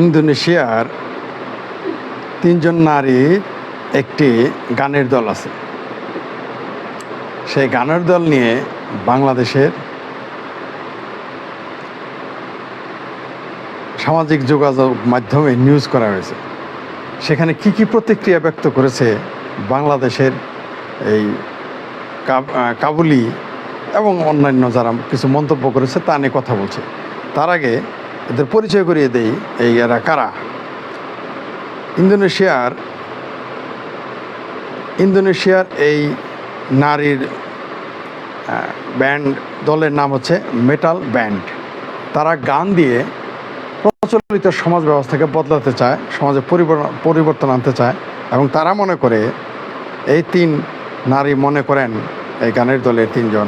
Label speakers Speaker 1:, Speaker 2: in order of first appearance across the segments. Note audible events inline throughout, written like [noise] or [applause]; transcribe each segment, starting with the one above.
Speaker 1: ইন্দোনেশিয়ার তিনজন নারীর একটি গানের দল আছে। সেই গানের দল নিয়ে বাংলাদেশের সামাজিক যোগাযোগ মাধ্যমে নিউজ করা হয়েছে। সেখানে কি কি প্রতিক্রিয়া ব্যক্ত করেছে বাংলাদেশের এই কাবুলি এবং অন্যান্য যারা কিছু মন্তব্য করেছে তা নিয়ে কথা বলছে। তার আগে এদের পরিচয় করিয়ে দেই, এই এরা কারা? ইন্দোনেশিয়ার ইন্দোনেশিয়ার এই নারীর ব্যান্ড দলের নাম হচ্ছে মেটাল ব্যান্ড। তারা গান দিয়ে প্রচলিত সমাজ ব্যবস্থাকে বদলাতে চায়, সমাজে পরিবর- পরিবর্তন আনতে চায় এবং তারা মনে করে এই তিন নারী মনে করেন এই গানের দলের তিনজন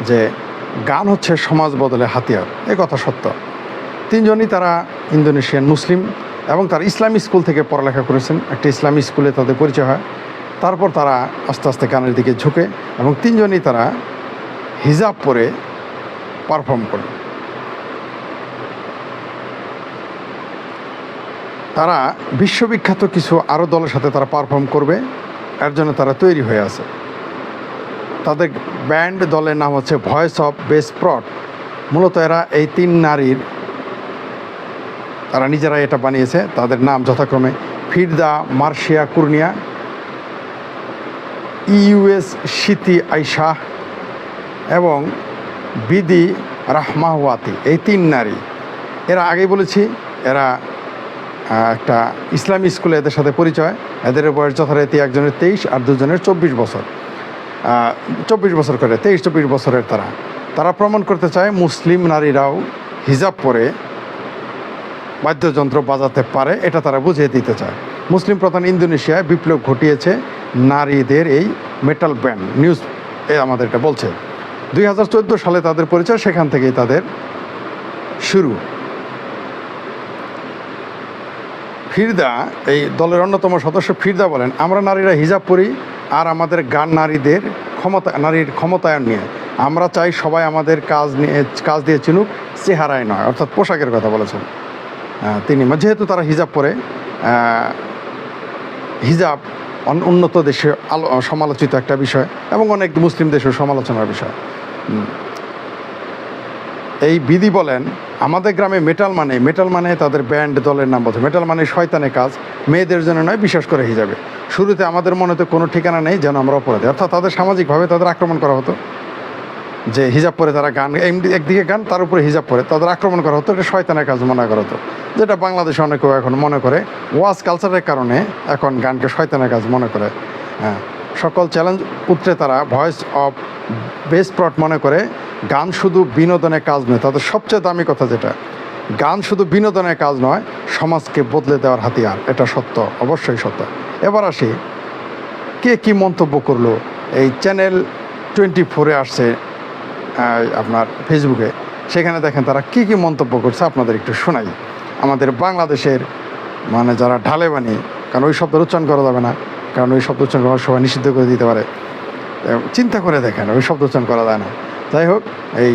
Speaker 1: যে গান হচ্ছে সমাজ বদলে হাতিয়ার। এ কথা সত্য। তিনজনই তারা ইন্দোনেশিয়ান মুসলিম এবং তারা ইসলামী স্কুল থেকে পড়ালেখা করেছেন। একটা ইসলামী স্কুলে তাদের পরিচয় হয়। তারপর তারা আস্তে আস্তে গানের দিকে ঝুঁকে এবং তিনজনই তারা হিজাব পরে পারফর্ম করে। তারা বিশ্ববিখ্যাত কিছু আরও দলের সাথে তারা পারফর্ম করবে। এর জন্য তারা তৈরি হয়ে আছে। তাদের ব্যান্ড দলের নাম হচ্ছে ভয়েস অফ বেস প্রট মূলত এরা এই তিন নারীর তারা নিজেরাই এটা বানিয়েছে। তাদের নাম যথাক্রমে ফিরদা মার্শিয়া কুর্নিয়া, ইউএস সিতি আইশা এবং বিদি রাহমাওয়াতি, এই তিন নারী। এরা আগেই বলেছি, এরা একটা ইসলামী স্কুলে এদের সাথে পরিচয়। এদের বয়স যথারীতি একজনের তেইশ আর দুজনের চব্বিশ বছর। চব্বিশ বছর করে, তেইশ চব্বিশ বছরের তারা। তারা প্রমাণ করতে চায়, মুসলিম নারীরাও হিজাব পরে বাদ্যযন্ত্র বাজাতে পারে, এটা তারা বুঝিয়ে দিতে চায়। মুসলিম প্রধান ইন্দোনেশিয়ায় বিপ্লব ঘটিয়েছে নারীদের এই মেটাল ব্যান্ড নিউজ আমাদের এটা বলছে। দুই হাজার চোদ্দ সালে তাদের পরিচয়, সেখান থেকেই তাদের শুরু। ফিরদা, এই দলের অন্যতম সদস্য ফিরদা বলেন, আমরা নারীরা হিজাব পরি আর আমাদের গান নারীদের ক্ষমতা, নারীর ক্ষমতায়ন নিয়ে। আমরা চাই সবাই আমাদের কাজ নিয়ে, কাজ দিয়ে চিনুক চেহারায় নয়। অর্থাৎ পোশাকের কথা বলেছেন। তিনি যেহেতু তারা হিজাব পরে হিজাব উন্নত দেশে আলো সমালোচিত একটা বিষয় এবং অনেক মুসলিম দেশেও সমালোচনার বিষয়। এই বিধি বলেন, আমাদের গ্রামে মেটাল মানে মেটাল মানে তাদের ব্যান্ড দলের নাম বলছে। মেটাল মানে শয়তানের কাজ, মেয়েদের জন্য নয় বিশেষ করে হিজাবে। শুরুতে আমাদের মনে তো কোনো ঠিকানা নেই যেন আমরা অপরাধী। অর্থাৎ তাদের সামাজিকভাবে তাদের আক্রমণ করা হতো। যে হিজাব পরে তারা গান একদিকে গান, তার উপরে হিজাব পরে। তাদের আক্রমণ করা হতো, এটা শয়তানের কাজ মনে করা হতো। যেটা বাংলাদেশে অনেকেও এখন মনে করে। ওয়াজ কালচারের কারণে এখন গানকে শয়তানের কাজ মনে করে। হ্যাঁ সকল চ্যালেঞ্জ উত্তরে তারা ভয়েস অফ বেস প্রট মনে করে, গান শুধু বিনোদনের কাজ নয়। তাদের সবচেয়ে দামি কথা যেটা, গান শুধু বিনোদনের কাজ নয়, সমাজকে বদলে দেওয়ার হাতিয়ার, এটা সত্য, অবশ্যই সত্য। এবার আসি, কে কি মন্তব্য করল? এই চ্যানেল টোয়েন্টি ফোরে আসছে আপনার ফেসবুকে সেখানে দেখেন তারা কি কি মন্তব্য করছে, আপনাদের একটু শোনাই। আমাদের বাংলাদেশের মানে যারা ঢালে বানিয়ে কারণ ওই শব্দ উচ্চারণ করা যাবে না, কারণ ওই শব্দ উচ্চারণ করা সবাই নিষিদ্ধ করে দিতে পারে। চিন্তা করে দেখেন, ওই শব্দ উচ্চারণ করা যায় না। যাই হোক, এই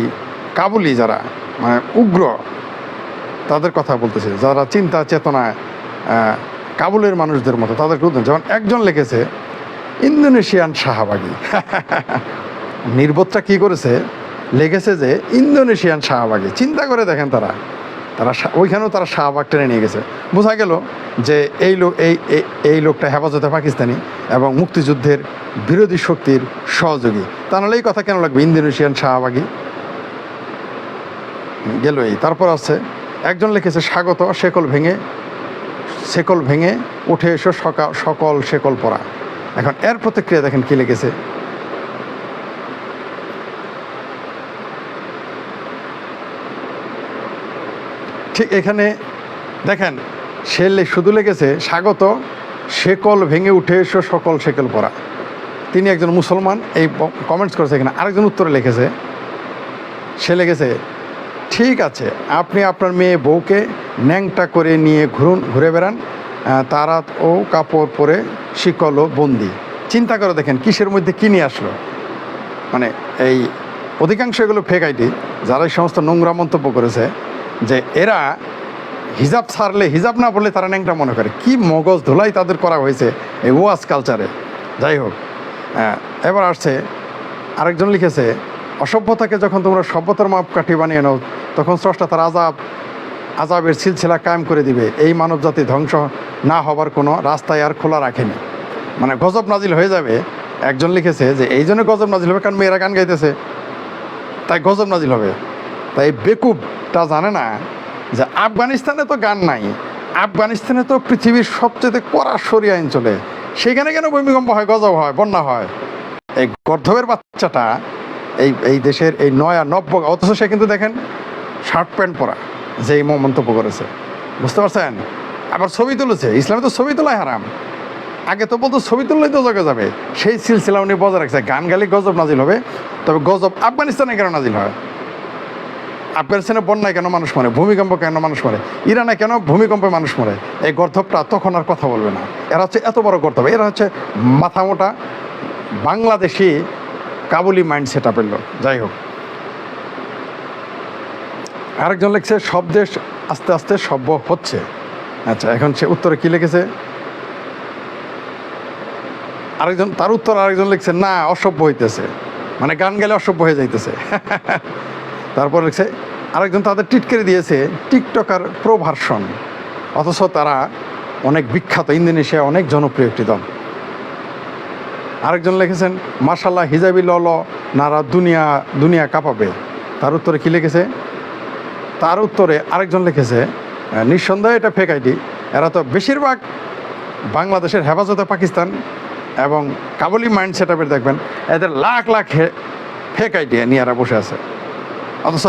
Speaker 1: কাবুলি যারা মানে উগ্র, তাদের কথা বলতেছে, যারা চিন্তা, চেতনায় কাবুলের মানুষদের মতো তাদের উদ্যোগ যেমন একজন লিখেছে, ইন্দোনেশিয়ান শাহবাগী। [laughs] নির্বোধটা কি করেছে লেগেছে যে ইন্দোনেশিয়ান শাহবাগে। চিন্তা করে দেখেন তারা। তারা ওইখানেও তারা শাহবাগ টেনে নিয়ে গেছে। বোঝা গেল যে এই লোক এই এই- এই লোকটা হেফাজতে পাকিস্তানি এবং মুক্তিযুদ্ধের বিরোধী শক্তির সহযোগী। তা নাহলে এই কথা কেন লাগবে? ইন্দোনেশিয়ান শাহবাগী গেল এই। তারপর আছে, একজন লিখেছে, স্বাগত, শেকল ভেঙে শেকল ভেঙে উঠে এসো সকা- সকল শেকল পরা। এখন এর প্রতিক্রিয়া দেখেন কি লিখেছে? ঠিক এখানে দেখেন সে শুধু লেগেছে, স্বাগত, শেকল ভেঙে উঠে এসো সকল শেকল পরা। তিনি একজন মুসলমান, এই কমেন্টস করেছে এখানে, আরেকজন উত্তরে লিখেছে, সে লেগেছে, ঠিক আছে, আপনি আপনার মেয়ে বউকে ন্যাংটা করে নিয়ে ঘুরুন, ঘুরে বেড়ান তারা ও কাপড় পরে শিকল ও বন্দি। চিন্তা করে দেখেন, কিসের মধ্যে কী নিয়ে আসলো? মানে এই অধিকাংশ এগুলো ফেক আইডি যারা এই সমস্ত নোংরা মন্তব্য করেছে যে এরা হিজাব ছাড়লে, হিজাব না বললে তারা ন্যাংটা মনে করে। কি মগজ ধুলাই তাদের করা হয়েছে এই ওয়াজ কালচারে। যাই হোক এবার আসছে, আরেকজন লিখেছে, অসভ্যতাকে যখন তোমরা সভ্যতার মাপকাঠি বানিয়ে নাও, তখন স্রষ্টা তার আজাব আজাবের সিলসিলা কায়েম করে দিবে। এই মানব জাতি ধ্বংস না হবার কোনো রাস্তায় আর খোলা রাখেনি। মানে গজব নাজিল হয়ে যাবে। একজন লিখেছে যে, এই জন্য গজব নাজিল হবে কারণ মেয়েরা গান গাইতেছে। তাই গজব নাজিল হবে। তাই বেকুবটা জানে না যে আফগানিস্তানে তো গান নাই, আফগানিস্তানে তো পৃথিবীর সবচেয়ে কড়া আইন চলে সেখানে কেন ভূমিকম্প হয়, গজব হয়, বন্যা হয়? এই গর্ধবের বাচ্চাটা এই এই দেশের এই নয়া নব্য, অথচ সে কিন্তু দেখেন শার্ট প্যান্ট পরা যে এই মন্তব্য করেছে। বুঝতে পারছেন? আবার ছবি তুলেছে, ইসলামে তো ছবি তোলাই হারাম। আগে তো বলতো ছবি তুললেই তো জগে যাবে। সেই সিলসিলা উনি বজায় রাখছে, গান গালি গজব নাজিল হবে, তবে গজব আফগানিস্তানে কেন নাজিল হয়? আফগানিস্তানে বন্যায় কেন মানুষ মরে? ভূমিকম্প কেন মানুষ মরে? ইরানে কেন ভূমিকম্পে মানুষ মরে? এই গর্ধবটা তখন আর কথা বলবে না। এরা হচ্ছে এত বড় গর্ধব এরা হচ্ছে মাথা মোটা বাংলাদেশি কাবুলি মাইন্ড সেট আপের লোক। যাই হোক। আরেকজন লিখছে, সব দেশ আস্তে আস্তে সভ্য হচ্ছে। আচ্ছা এখন সে উত্তরে কি লিখেছে? আরেকজন, তার উত্তর আরেকজন লিখছে, না, অসভ্য হইতেছে। মানে গান গেলে অসভ্য হয়ে যাইতেছে। [laughs] তারপর লিখছে আরেকজন তাদের টিটকেরে দিয়েছে, টিকটকার প্রো ভার্সন। অথচ তারা অনেক বিখ্যাত ইন্দোনেশিয়া অনেক জনপ্রিয় একটি দল। আরেকজন লিখেছেন মার্শাল্লাহ হিজাবি লল নারা দুনিয়া দুনিয়া কাঁপাবে। তার উত্তরে কি লিখেছে? তার উত্তরে আরেকজন লিখেছে নিঃসন্দেহে এটা ফেক আইডি এরা তো বেশিরভাগ বাংলাদেশের হেফাজতে পাকিস্তান এবং কাবুলি মাইন্ড সেট দেখবেন, এদের লাখ লাখ ফেক আইডি নিয়ে এরা বসে আছে। অথচ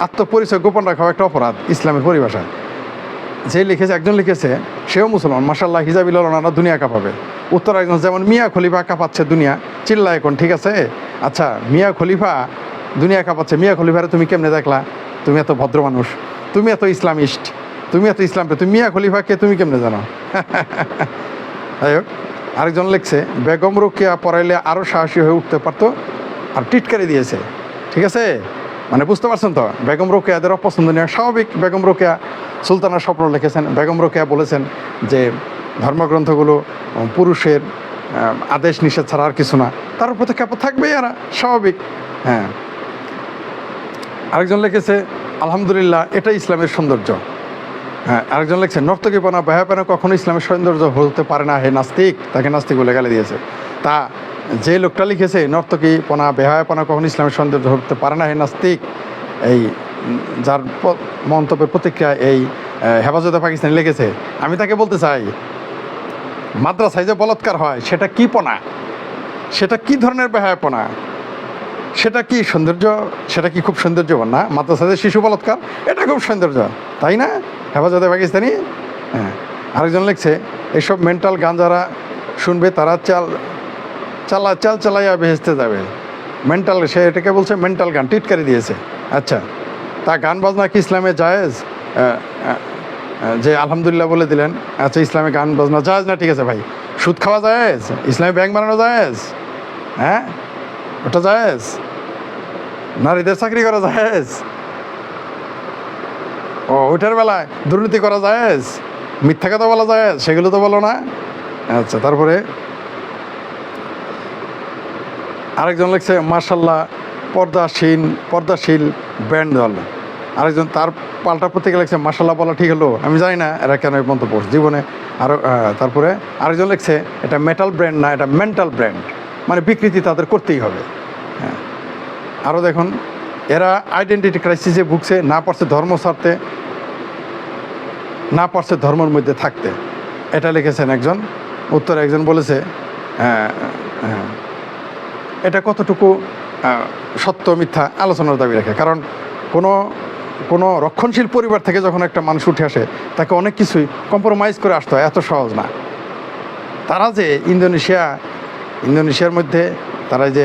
Speaker 1: আত্মপরিচয় গোপন রাখাও একটা অপরাধ ইসলামের পরিভাষায়। যে লিখেছে, একজন লিখেছে, সেও মুসলমান মাসাল্লাহ হিজাবিল ওনারা দুনিয়া কাঁপাবে। উত্তর একজন যেমন মিয়া খলিফা কাঁপাচ্ছে দুনিয়া, চিল্লা এখন, ঠিক আছে? আচ্ছা মিয়া খলিফা, দুনিয়া কাঁপাচ্ছে, মিয়া খলিফারে তুমি কেমনে দেখলা? তুমি এত ভদ্র মানুষ, তুমি এত ইসলামিস্ট, তুমি এত ইসলাম, তুমি মিয়া খলিফাকে তুমি কেমনে জানো? [laughs] যাই হোক, আরেকজন লিখছে, বেগম রুকিয়া পড়াইলে আরও সাহসী হয়ে উঠতে পারতো, আর টিটকারি দিয়েছে, ঠিক আছে? মানে বুঝতে পারছেন তো? বেগম রোকেয়াদের অপছন্দনীয় স্বাভাবিক। বেগম রোকেয়া সুলতানার স্বপ্ন লিখেছেন। বেগম রোকেয়া বলেছেন যে, ধর্মগ্রন্থগুলো পুরুষের আদেশ নিষেধ ছাড়া আর কিছু না। তার উপর ক্যাপা থাকবেই এরা, স্বাভাবিক। হ্যাঁ। আরেকজন লিখেছে, আলহামদুলিল্লাহ এটা ইসলামের সৌন্দর্য। হ্যাঁ আরেকজন লিখছে, নর্তকীপনা ব্যাহাপনা কখনো ইসলামের সৌন্দর্য হতে পারে না। হে নাস্তিক। তাকে নাস্তিক বলে গালি দিয়েছে। তা যে লোকটা লিখেছে নর্তকীপনা বেহায়াপনা কখনো ইসলামের সন্দেহ হতে পারে না, হে নাস্তিক? এই, যার মন্তব্যের প্রতিক্রিয়া এই হেফাজতে পাকিস্তানি লিখেছে, আমি তাকে বলতে চাই, মাদ্রাসায় যে বলৎকার হয়, সেটা কি পনা? সেটা কি ধরনের বেহায়াপনা সেটা কি সৌন্দর্য? সেটা কি খুব সৌন্দর্যবান না? মাদ্রাসাদের শিশু বলৎকার, এটা খুব সৌন্দর্য, তাই না? হেফাজতে পাকিস্তানি? হ্যাঁ আরেকজন লিখছে, এসব মেন্টাল গান যারা শুনবে, তারা চাল চালা, চাল চালাইয়া ভেসতে যাবে। মেন্টাল সে এটাকে বলছে মেন্টাল গান, টিটকারি দিয়েছে। আচ্ছা তা গান বাজনা কি ইসলামে জায়েজ? যে আলহামদুলিল্লাহ বলে দিলেন আচ্ছা ইসলামে গান বাজনা জায়েজ না? ঠিক আছে ভাই। সুদ খাওয়া জায়েজ? ইসলামে ব্যাংক বানানো জায়েজ? হ্যাঁ? ওটা জায়েজ? নারীদের চাকরি করা জায়েজ? ও, ওইটার বেলায় দুর্নীতি করা জায়েজ? মিথ্যা কথা বলা যায় সেগুলো তো বলো না। আচ্ছা তারপরে? আরেকজন লিখছে মার্শাল্লাহ পর্দাসীন পর্দাশীল ব্যান্ড দল। আরেকজন তার পাল্টা প্রত্যেকে লিখছে মার্শাল্লাহ বলা ঠিক হলো। আমি জানি না এরা কেন এই মন্তব্য জীবনে আরও তারপরে আরেকজন লিখছে এটা মেটাল ব্র্যান্ড না এটা মেন্টাল ব্র্যান্ড মানে বিকৃতি তাদের করতেই হবে। হ্যাঁ। আরও দেখুন এরা আইডেন্টিটি ক্রাইসিসে ভুগছে না পারছে ধর্ম ছাড়তে না পারছে ধর্মের মধ্যে থাকতে। এটা লিখেছেন একজন উত্তরে একজন বলেছে হ্যাঁ, হ্যাঁ, এটা কতটুকু সত্য মিথ্যা আলোচনার দাবি রাখে? কারণ কোনো কোনো রক্ষণশীল পরিবার থেকে যখন একটা মানুষ উঠে আসে, তাকে অনেক কিছুই কম্প্রোমাইজ করে আসতে হয়, এত সহজ না। তারা যে ইন্দোনেশিয়া, ইন্দোনেশিয়ার মধ্যে তারা যে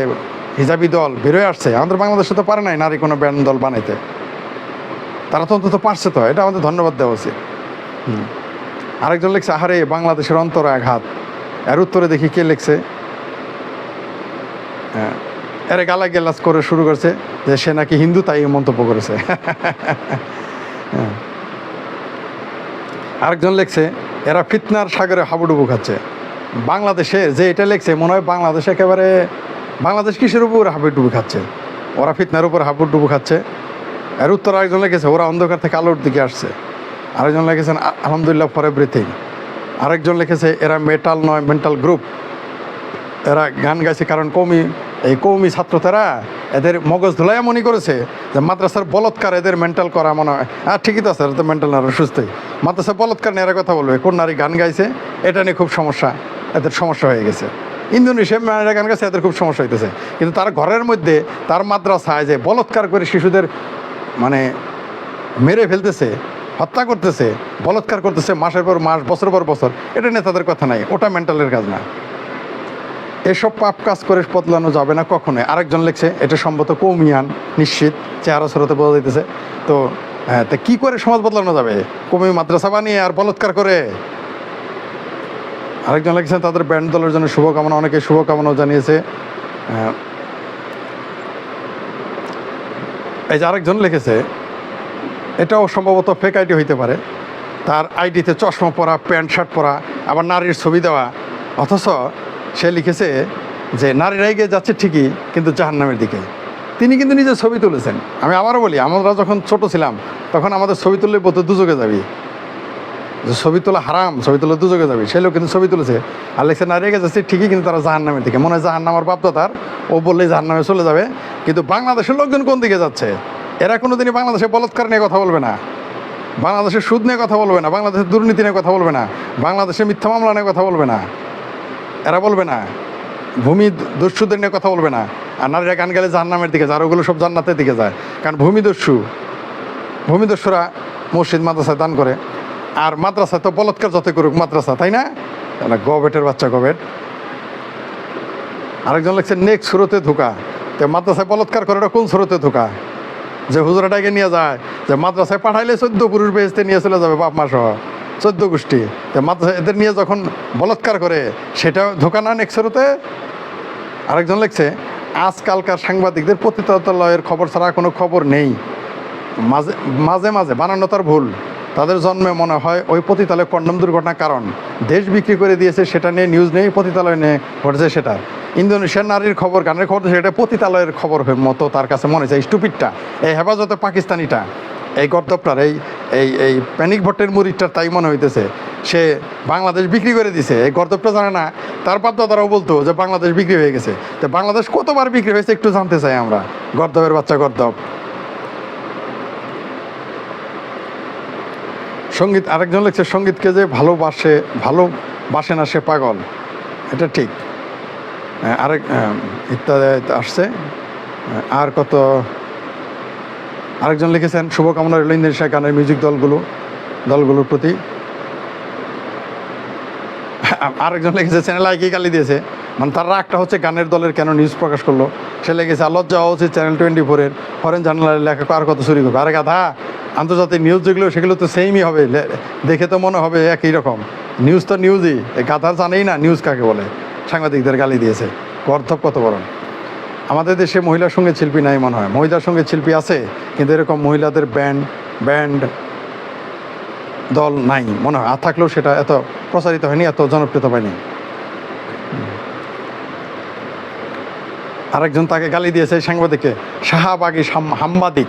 Speaker 1: হিজাবি দল বেরোয় আসছে, আমাদের বাংলাদেশে তো পারে নাই নারী কোনো ব্যান্ড দল বানাইতে। তারা তো অন্তত পারছে তো, এটা আমাদের ধন্যবাদ দেওয়া উচিত। আরেকজন লিখছে, আহারে, বাংলাদেশের অন্তর আঘাত এর উত্তরে দেখি কে লিখছে? এরে গালা গেলাস করে শুরু করছে যে সে নাকি হিন্দু, তাই মন্তব্য করেছে। হ্যাঁ। আরেকজন লেখছে, এরা ফিতনার সাগরে হাবুডুবু খাচ্ছে। বাংলাদেশে যে এটা লেখছে, মনে হয় বাংলাদেশ একেবারে, বাংলাদেশ কিসের উপর হাবুডুবু খাচ্ছে? ওরা ফিতনার উপর হাবুডুবু খাচ্ছে। এর উত্তর আরেকজন লিখেছে, ওরা অন্ধকার থেকে আলোর দিকে আসছে। আরেকজন লিখেছেন, আ- আলহামদুলিল্লাহ ফর এভরিথিং আরেকজন লিখেছে, এরা মেটাল নয় মেন্টাল গ্রুপ এরা গান গাইছে কারণ কৌমি, এই কৌমি ছাত্রতারা এদের মগজ ধুলাই মনে করেছে যে মাদ্রাসার বলৎকার এদের মেন্টাল করা মনে হয়। আর ঠিকই তো আছে তো মেন্টাল না সুস্থই। মাদ্রাসার বলৎকার নিয়ে এরা কথা বলবে, কোন নারী গান গাইছে, এটা নিয়ে খুব সমস্যা, এদের সমস্যা হয়ে গেছে। ইন্দোনেশিয়া মেয়েরা গান গাইছে, এদের খুব সমস্যা হইতেছে। কিন্তু তার ঘরের মধ্যে, তার মাদ্রাসায় যে বলৎকার করে শিশুদের মানে মেরে ফেলতেছে, হত্যা করতেছে, বলৎকার করতেছে মাসের পর মাস, বছর পর বছর, এটা নিয়ে তাদের কথা নাই, ওটা মেন্টালের কাজ না। এসব পাপ কাজ করে বদলানো যাবে না কখনোই। আরেকজন লিখছে এটা সম্ভবত কৌমিয়ান নিশ্চিত। চেহারা সরতে বোঝা যাইতেছে তো হ্যাঁ তা কী করে সমাজ বদলানো যাবে? কৌমি মাদ্রাসা বানিয়ে আর বলৎকার করে। আরেকজন লিখছেন তাদের ব্যান্ড দলের জন্য শুভকামনা অনেকে শুভকামনাও জানিয়েছে। আহ, এই যে আরেকজন লিখেছে এটাও সম্ভবত ফেক আইডি হইতে পারে। তার আইডিতে চশমা পরা প্যান্ট শার্ট পরা আবার নারীর ছবি দেওয়া। অথচ সে লিখেছে যে নারীরা এগিয়ে যাচ্ছে ঠিকই, কিন্তু জাহান্নামের দিকে। তিনি কিন্তু নিজের ছবি তুলেছেন। আমি আবারও বলি, আমরা যখন ছোট ছিলাম, তখন আমাদের ছবি তুললে বলতে দুযোগে যাবি। যে, ছবি তোলা হারাম, ছবি তুলে দুযোগে যাবি। সে লোক কিন্তু ছবি তুলেছে। আর লিখছে, নারী এগিয়ে যাচ্ছে ঠিকই, কিন্তু তারা জাহান্নামের দিকে। মনে হয় জাহান্নামার বাপদাতার ও বললেই জাহান্নামে চলে যাবে। কিন্তু বাংলাদেশের লোকজন কোন দিকে যাচ্ছে? এরা কোনোদিনই বাংলাদেশে বলৎকার নিয়ে কথা বলবে না। বাংলাদেশের সুদ নিয়ে কথা বলবে না। বাংলাদেশের দুর্নীতি নিয়ে কথা বলবে না। বাংলাদেশের মিথ্যা মামলা নিয়ে কথা বলবে না। এরা বলবে না, ভূমি দস্যুদের নিয়ে কথা বলবে না। আর নারীরা গান গেলে জাহান্নামের দিকে যায় ওগুলো সব জান্নাতের দিকে যায়। কারণ ভূমিদস্যু ভূমিদস্যুরা মসজিদ, মাদ্রাসায় দান করে। আর মাদ্রাসায় তো বলৎকার যত করুক, মাদ্রাসা, তাই না? গবেটের বাচ্চা গবেট। আরেকজন লিখছে নেক্সট সুরতে ধোকা। তো মাদ্রাসায় বলৎকার করে, এটা কোন সুরতে ধোকা? যে হুজুরাটাকে নিয়ে যায়, যে মাদ্রাসায় পাঠাইলে চোদ্দ পুরুষ বেহেস্তে নিয়ে চলে যাবে বাপ মা সহ। চোদ্দ গোষ্ঠী। মাদ্রাসা এদের নিয়ে যখন বলৎকার করে, সেটা ধোকা না নেক্সরতে আরেকজন লিখছে, আজকালকার সাংবাদিকদের পতিতালয়ের খবর ছাড়া কোনো খবর নেই। মাঝে মাঝে মাঝে বানানো তার ভুল। তাদের জন্মে মনে হয় ওই পতিতালয় কন্ডম দুর্ঘটনার কারণ। দেশ বিক্রি করে দিয়েছে, সেটা নিয়ে নিউজ নেই, পতিতালয় নিয়ে ঘটেছে সেটা। ইন্দোনেশিয়ার নারীর খবর গানের খবর, সেটা পতিতালয়ের খবর মতো তার কাছে মনে হয়েছে। স্টুপিডটা এই হেফাজতে পাকিস্তানিটা। এই গর্দবটার, এই এই এই প্যানিক ভট্টের মুরিদটার তাই মনে হইতেছে। সে বাংলাদেশ বিক্রি করে দিছে। এই গর্দবটা জানে না। তার বাপদাদারাও বলতো যে বাংলাদেশ বিক্রি হয়ে গেছে। তো বাংলাদেশ কতবার বিক্রি হয়েছে একটু জানতে চাই আমরা। গর্দবের বাচ্চা গর্দব। সংগীত, আরেকজন লিখছে, সঙ্গীতকে যে ভালোবাসে ভালোবাসে না সে পাগল। এটা ঠিক। আরেক ইত্যাদি আসছে। আর কত আরেকজন লিখেছেন, শুভকামনা রইল ইন্দোনেশিয়া গানের মিউজিক দলগুলো, দলগুলোর প্রতি। আরেকজন লিখেছে, চ্যানেল আইকে গালি দিয়েছে। মানে তার রাগটা হচ্ছে গানের দলের কেন নিউজ প্রকাশ করল? সে লেগেছে আর লজ্জা হওয়া উচিত চ্যানেল টোয়েন্টি ফোরের ফরেন জার্নালের লেখা আর কত চুরি করবে? আরে গাধা, আন্তর্জাতিক নিউজ যেগুলো, সেগুলো তো সেমই হবে। দেখে তো মনে হবে একই রকম। নিউজ তো নিউজই গাধা জানেই না নিউজ কাকে বলে। সাংবাদিকদের গালি দিয়েছে। গর্ধব কত বড়। আমাদের দেশে মহিলার সঙ্গে শিল্পী নাই মনে হয়। মহিলার সঙ্গে শিল্পী আছে, কিন্তু এরকম মহিলাদের ব্যান্ড ব্যান্ড দল নাই মনে হয়। আর থাকলেও সেটা এত প্রচারিত হয়নি, এত জনপ্রিয়তা পায়নি। আরেকজন তাকে গালি দিয়েছে সাংবাদিককে, শাহবাগি হাম্বাদিক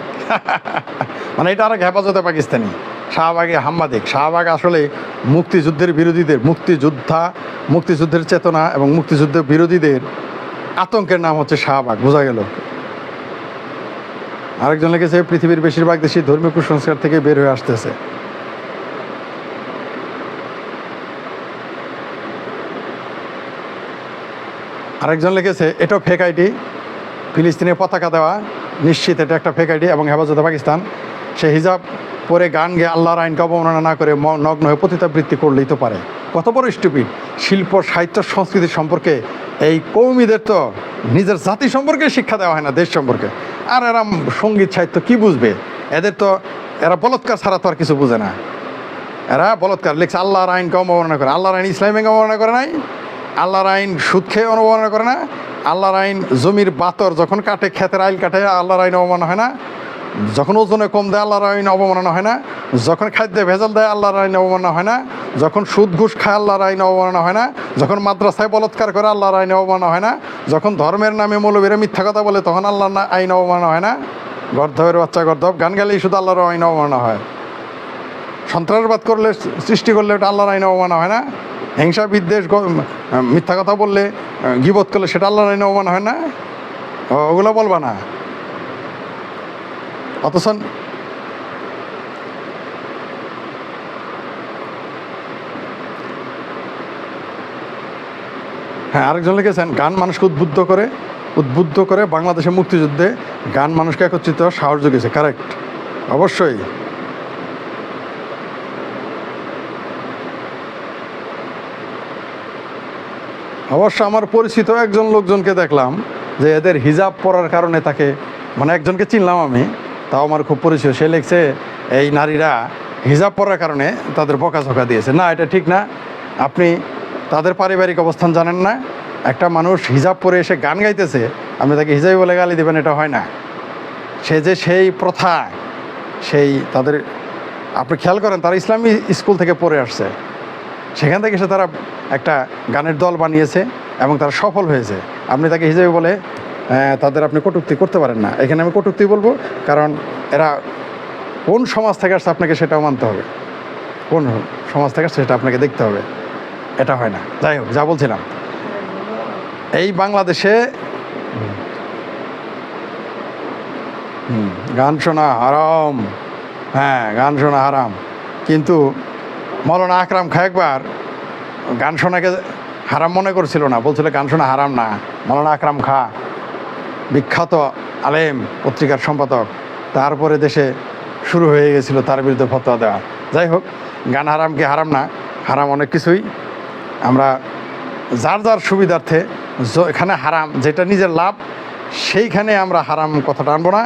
Speaker 1: [laughs] মানে এটা আরেক হেফাজতে পাকিস্তানি। শাহবাগে হাম্বাদিক শাহবাগ আসলে মুক্তিযুদ্ধের বিরোধীদের, মুক্তিযোদ্ধা, মুক্তিযুদ্ধের চেতনা এবং মুক্তিযুদ্ধের বিরোধীদের আতঙ্কের নাম হচ্ছে শাহবাগ, বোঝা গেল। আরেকজন লিখেছে পৃথিবীর বেশিরভাগ দেশই ধর্মীয় কুসংস্কার থেকে বের হয়ে আসতেছে। আরেকজন লিখেছে এটাও ফেক আইডি ফিলিস্তিনের পতাকা দেওয়া, নিশ্চিত এটা একটা ফেক আইডি এবং হেফাজতে পাকিস্তান। সে হিজাব পরে গান গেয়ে আল্লাহর আইনকে অবমাননা না করে নগ্ন হয়ে পতিতাবৃত্তি করলেই তো পারে। কত বড় স্টুপিড শিল্প, সাহিত্য, সংস্কৃতি সম্পর্কে এই কৌমিদের তো নিজের জাতি সম্পর্কে শিক্ষা দেওয়া হয় না, দেশ সম্পর্কে। আর এরা সংগীত, সাহিত্য কি বুঝবে? এদের তো, এরা বলৎকার ছাড়া তো আর কিছু বুঝে না। এরা বলৎকার লিখছে, আল্লাহর আইনকে অবমাননা করে আল্লাহর আইন ইসলামিক অবমাননা করে নাই। আল্লাহর আইন সুদ খেয়ে অবমাননা করে না। আল্লাহর আইন জমির বাতর যখন কাটে, ক্ষেতের আইল কাটে, আল্লাহর আইন অবমাননা হয় না। যখন ওজনে কম দেয়, আল্লাহর আইন অবমাননা হয় না। যখন খাদ্যে ভেজাল দেয়, আল্লাহর আইন অবমাননা হয় না। যখন সুদ ঘুষ খায়, আল্লাহর আইন অবমাননা হয় না। যখন মাদ্রাসায় বলৎকার করে, আল্লাহর আইন অবমাননা হয় না। যখন ধর্মের নামে মৌলবীরা মিথ্যা কথা বলে, তখন আল্লাহর আইন অবমাননা হয় না। গর্ধবের বাচ্চা গর্ধব, গান গালেই শুধু আল্লাহর আইন অবমাননা হয়। সন্ত্রাসবাদ করলে সৃষ্টি করলে ওটা আল্লাহর আইন অবমাননা হয় না। হিংসা বিদ্বেষ মিথ্যা কথা বললে গিবত করলে সেটা আল্লাহর আইন অবমাননা হয় না। ওগুলো বলবা না। অথচ হ্যাঁ আরেকজন লিখেছেন, গান মানুষকে উদ্বুদ্ধ করে উদ্বুদ্ধ করে বাংলাদেশের মুক্তিযুদ্ধে গান মানুষকে একত্রিত সাহস জুগিয়েছে। কারেক্ট অবশ্যই। অবশ্য আমার পরিচিত একজন লোকজনকে দেখলাম যে এদের হিজাব পরার কারণে তাকে মানে একজনকে চিনলাম আমি তাও আমার খুব পরিচিত। সে লিখছে, এই নারীরা হিজাব পরার কারণে তাদের বকাঝকা দিয়েছে। না, এটা ঠিক না। আপনি তাদের পারিবারিক অবস্থান জানেন না। একটা মানুষ হিজাব পরে এসে গান গাইতেছে, আপনি তাকে হিজাবি বলে গালি দেবেন, এটা হয় না। সে যে সেই প্রথা, সেই তাদের, আপনি খেয়াল করেন, তারা ইসলামী স্কুল থেকে পড়ে আসছে। সেখান থেকে এসে তারা একটা গানের দল বানিয়েছে এবং তারা সফল হয়েছে। আপনি তাকে হিসেবে বলে তাদের আপনি কটূক্তি করতে পারেন না। এখানে আমি কটূক্তি বলব, কারণ এরা কোন সমাজ থেকে আসছে আপনাকে সেটাও মানতে হবে। কোন সমাজ থেকে আসছে সেটা আপনাকে দেখতে হবে। এটা হয় না। যাই হোক, যা বলছিলাম। এই বাংলাদেশে গান শোনা হারাম। হ্যাঁ গান শোনা হারাম। কিন্তু মৌলানা আকরাম খা একবার গান শোনাকে হারাম মনে করছিল না, বলছিল গান শোনা হারাম না। মৌলানা আকরাম খা বিখ্যাত আলেম পত্রিকার সম্পাদক। তারপরে দেশে শুরু হয়ে গেছিল তার বিরুদ্ধে ফতোয়া দেওয়া। যাই হোক, গান হারাম কি হারাম না, হারাম অনেক কিছুই। আমরা যার যার সুবিধার্থে এখানে হারাম, যেটা নিজের লাভ, সেইখানে আমরা হারাম কথাটা আনব না।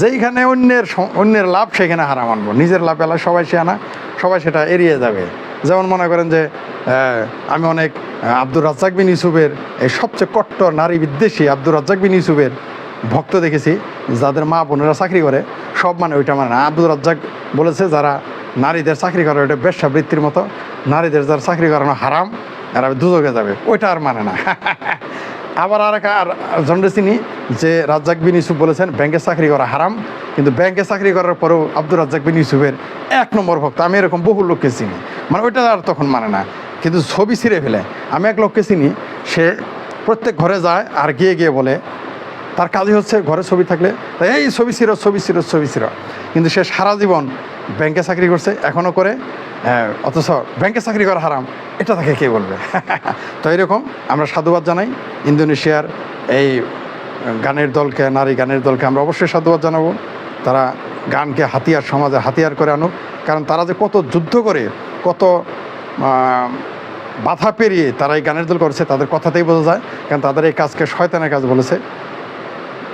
Speaker 1: যেইখানে অন্যের অন্যের লাভ সেখানে হারাম আনব। নিজের লাভ এলা সবাই সে আনা, সবাই সেটা এড়িয়ে যাবে। যেমন মনে করেন যে আমি অনেক আব্দুর রাজ্জাক বিন ইউসুফের এই সবচেয়ে কট্টর নারী বিদ্বেষী আব্দুর রাজ্জাক বিন ইউসুফের ভক্ত দেখেছি, যাদের মা বোনেরা চাকরি করে, সব মানে ওইটা মানে না। আব্দুর রাজ্জাক বলেছে, যারা নারীদের চাকরি করে, ওইটা ব্যবসা বৃত্তির মতো। নারীদের যারা চাকরি করানো হারাম, এরা দুজকে যাবে। ওইটা আর মানে না। [laughs] আবার আর এক আর জনরে চিনি, যে রাজ্জাক বিন ইউসুফ বলেছেন, ব্যাংকে চাকরি করা হারাম, কিন্তু ব্যাংকে চাকরি করার পরেও আব্দুর রাজ্জাক বিন ইউসুফের এক নম্বর ভক্ত। আমি এরকম বহু লোককে চিনি। মানে ওইটা আর তখন মানে না। কিন্তু ছবি ছিঁড়ে ফেলে। আমি এক লোককে চিনি, সে প্রত্যেক ঘরে যায় আর গিয়ে গিয়ে বলে, তার কাজই হচ্ছে ঘরে ছবি থাকলে। তাই এই ছবি ছিল ছবি ছিল ছবি ছিল কিন্তু সে সারা জীবন ব্যাংকে চাকরি করছে এখনও করে অথচ ব্যাংকে চাকরি করা হারাম, এটা তাকে কে বলবে? [laughs] তো এরকম আমরা সাধুবাদ জানাই। ইন্দোনেশিয়ার এই গানের দলকে, নারী গানের দলকে আমরা অবশ্যই সাধুবাদ জানাব। তারা গানকে হাতিয়ার, সমাজে হাতিয়ার করে আনুক। কারণ তারা যে কত যুদ্ধ করে, কত বাধা পেরিয়ে তারা এই গানের দল করেছে, তাদের কথাতেই বোঝা যায়। কারণ তাদের এই কাজকে শয়তানের কাজ বলেছে।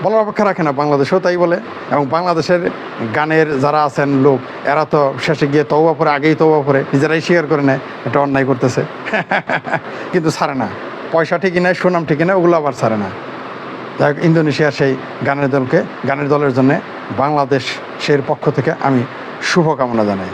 Speaker 1: বলার অপেক্ষা রাখে না, বাংলাদেশেও তাই বলে। এবং বাংলাদেশের গানের যারা আছেন লোক, এরা তো শেষে গিয়ে তৌবা পরে, আগেই তৌবা পরে নিজেরাই স্বীকার করে নেয়, এটা অন্যায় করতেছে। [laughs] কিন্তু ছাড়ে না। পয়সা ঠিকই নেয়, সুনাম ঠিকই নেয়, ওগুলো আবার ছাড়ে না। যাই ইন্দোনেশিয়ার সেই গানের দলকে, গানের দলের জন্য বাংলাদেশের পক্ষ থেকে আমি শুভকামনা জানাই।